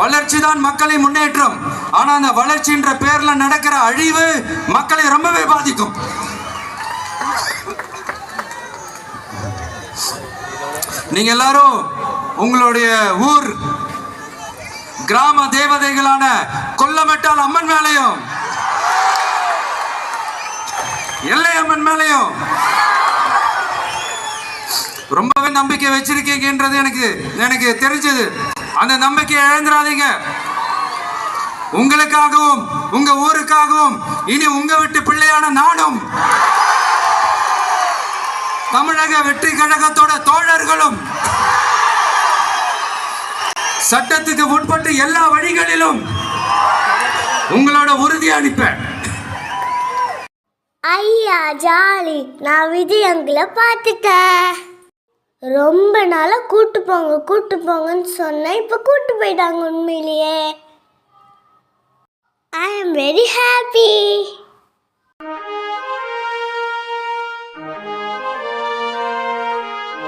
வளர்ச்சி தான் மக்களை முன்னேற்றம். ஆனா அந்த வளர்ச்சின்ற பேர்ல நடக்கிற அழிவு மக்களை ரொம்பவே பாதிக்கும். நீங்க எல்லாரும் உங்களுடைய ஊர் கிராம தேவதைகளான கொல்லமெட்டால் அம்மன் மேலையும் எல்லை அம்மன் மேலையும் ரொம்பவே நம்பிக்கை வச்சிருக்கீங்கன்றது எனக்கு எனக்கு தெரிஞ்சது. அந்த நம்பிக்கையை இழந்துடாதீங்க. உங்களுக்காகவும் உங்க ஊருக்காகவும் இனி உங்க விட்டு பிள்ளையான நானும் தமிழக வெற்றி கழகத்தோட தோழர்களும் சட்டத்துக்கு உட்பட்டு எல்லா வழிகளிலும் உங்களோட உறுதி அளிப்பேன். ஐயா ஜாலி. நான் விஜயங்களை பார்த்துட்டேன். ரொம்ப நாளாக கூட்டு போங்க கூட்டு போங்கன்னு சொன்னேன். இப்போ கூட்டு போயிட்டாங்க உண்மையிலேயே. I am very happy